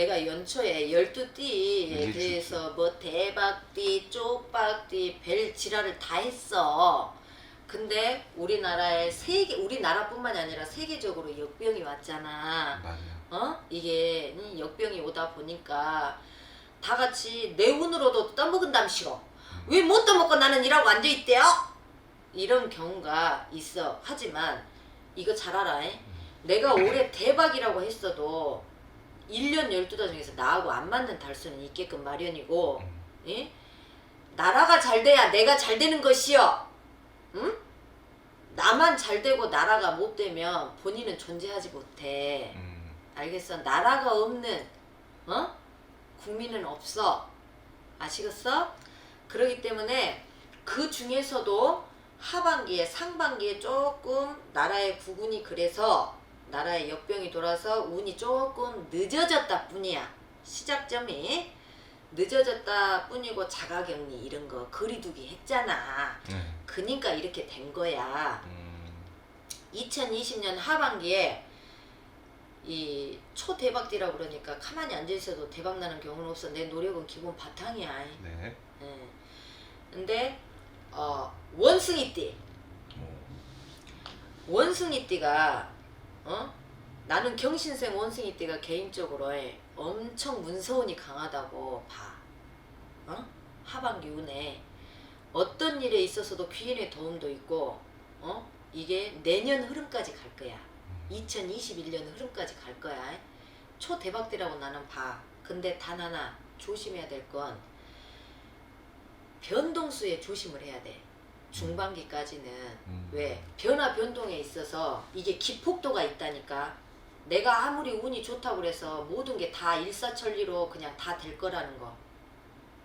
내가 연초에 12띠에 일주일. 대해서 뭐 대박띠, 쪽박띠, 별 지랄을 다 했어. 근데 우리나라에 세계 우리나라뿐만이 아니라 세계적으로 역병이 왔잖아. 맞아요. 어? 이게 이 역병이 오다 보니까 다 같이 내 운으로도 떠먹은담 싫어. 왜 못 떠먹고 나는 일하고 앉아 있대요? 이런 경우가 있어. 하지만 이거 잘 알아. 잉? 내가 올해 대박이라고 했어도 1년 12달 중에서 나하고 안 맞는 달수는 있게끔 마련이고 음. 예? 나라가 잘 돼야 내가 잘 되는 것이요. 응? 나만 잘 되고 나라가 못 되면 본인은 존재하지 못해. 음. 알겠어? 나라가 없는 어? 국민은 없어. 아시겠어? 그러기 때문에 그 중에서도 하반기에 상반기에 조금 나라의 구군이 그래서 나라의 역병이 돌아서 운이 조금 늦어졌다 뿐이야. 시작점이 늦어졌다 뿐이고 자가격리 이런 거 거리두기 했잖아. 네. 그니까 이렇게 된 거야. 음. 2020년 하반기에 이 초대박띠라고 그러니까 가만히 앉아 있어도 대박 나는 경우는 없어. 내 노력은 기본 바탕이야. 네. 예. 근데 어 원숭이띠, 어. 원숭이띠가 어 나는 경신생 원숭이띠가 개인적으로 엄청 문서운이 강하다고 봐. 어 하반기 운에 어떤 일에 있어서도 귀인의 도움도 있고 어 이게 내년 흐름까지 갈 거야. 2021년 흐름까지 갈 거야. 초대박대라고 나는 봐. 근데 단 하나 조심해야 될 건 변동수에 조심을 해야 돼. 중반기까지는 음. 왜 변화 변동에 있어서 이게 기폭도가 있다니까. 내가 아무리 운이 좋다고 그래서 모든 게 다 일사천리로 그냥 다 될 거라는 거.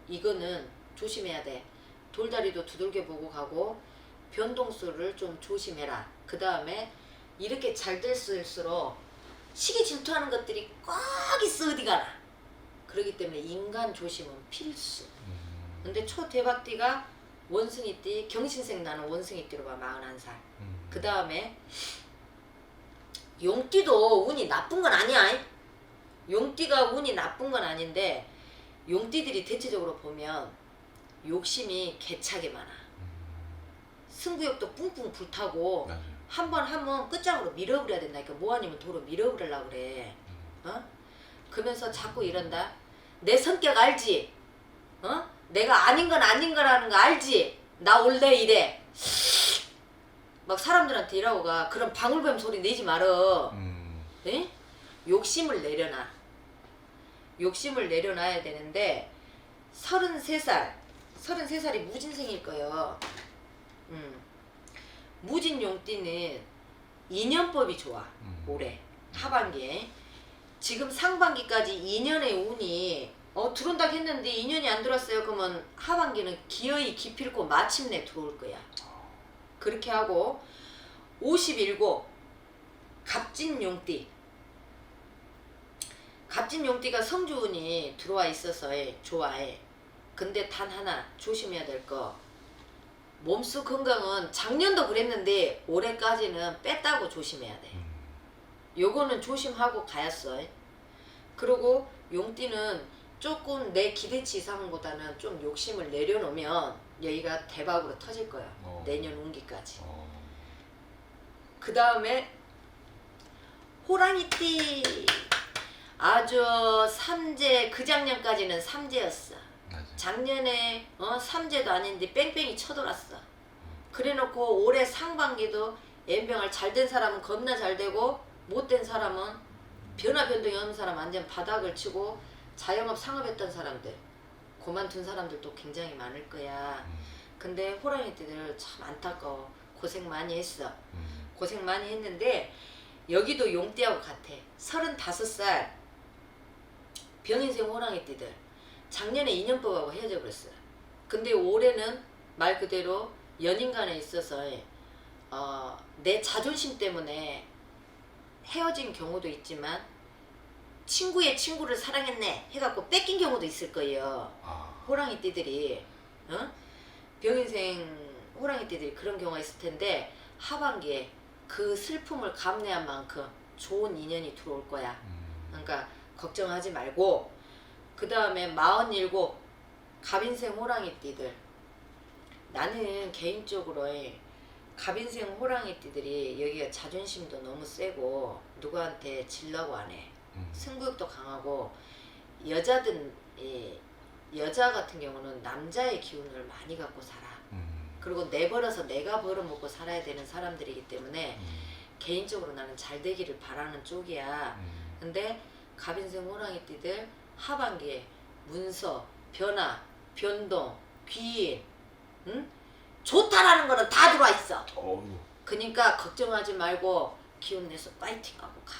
이거는 조심해야 돼. 돌다리도 두들겨 보고 가고 변동수를 좀 조심해라. 그 다음에 이렇게 잘 될수록 시기 질투하는 것들이 꽉 있어 어디 가나. 그렇기 때문에 인간 조심은 필수. 음. 근데 초대박띠가 원숭이띠 경신생 나는 원숭이띠로 봐 41살. 음. 그 다음에 용띠도 운이 나쁜 건 아니야. 용띠가 운이 나쁜 건 아닌데 용띠들이 대체적으로 보면 욕심이 개차게 많아. 승부욕도 뿡뿡 불타고 맞아요. 한번 하면 끝장으로 밀어버려야 된다니까 뭐 아니면 도로 밀어버리려고 그래 어? 그러면서 자꾸 이런다 내 성격 알지? 어? 내가 아닌 건 아닌 거라는 거 알지? 나 원래 이래 막 사람들한테 이러고 가 그런 방울뱀 소리 내지 말어 음. 에? 욕심을 내려놔 욕심을 내려놔야 되는데 33살 33살이 무진생일 거예요 음. 무진 용띠는 인연법이 좋아 음. 올해 하반기에 지금 상반기까지 2년의 운이 어 들어온다 했는데 2년이 안 들어왔어요. 그러면 하반기는 기어이 기필고 마침내 들어올 거야. 그렇게 하고 57 갑진 용띠. 갑진 용띠가 성주운이 들어와 있어서 좋아해 근데 단 하나 조심해야 될 거. 몸수 건강은 작년도 그랬는데 올해까지는 뺐다고 조심해야 돼. 음. 요거는 조심하고 가였어. 그리고 용띠는 조금 내 기대치 이상보다는 좀 욕심을 내려놓으면 여기가 대박으로 터질 거야. 어. 내년 운기까지. 어. 그 다음에 호랑이띠 아주 삼재 그 작년까지는 삼재였어. 작년에 어 삼재도 아닌데 뺑뺑이 쳐돌았어. 그래놓고 올해 상반기도 연병을 잘 된 사람은 겁나 잘 되고 못 된 사람은 변화 변동이 없는 사람 완전 바닥을 치고 자영업 상업했던 사람들 그만둔 사람들도 굉장히 많을 거야. 음. 근데 호랑이띠들 참 안타까워. 고생 많이 했어. 음. 고생 많이 했는데 여기도 용띠하고 같아. 35살 병인생 호랑이띠들 작년에 인연법하고 헤어져 버렸어요. 근데 올해는 말 그대로 연인 간에 있어서 어, 내 자존심 때문에 헤어진 경우도 있지만 친구의 친구를 사랑했네 해갖고 뺏긴 경우도 있을 거예요. 아. 호랑이 띠들이 어? 병인생 호랑이 띠들이 그런 경우가 있을 텐데 하반기에 그 슬픔을 감내한 만큼 좋은 인연이 들어올 거야. 음. 그러니까 걱정하지 말고 그 다음에 마흔일곱 갑인생 호랑이 띠들 나는 개인적으로 갑인생 호랑이 띠들이 여기가 자존심도 너무 세고 누구한테 질라고 안 해. 음. 승부욕도 강하고 여자든 이 여자 같은 경우는 남자의 기운을 많이 갖고 살아. 음. 그리고 내버려서 내가 벌어먹고 살아야 되는 사람들이기 때문에 음. 개인적으로 나는 잘 되기를 바라는 쪽이야. 음. 근데 갑인생 호랑이 띠들 하반기에 문서, 변화, 변동, 귀인, 응? 좋다라는 거는 다 들어와 있어. 어우. 그러니까 걱정하지 말고 기운 내서 파이팅하고 가.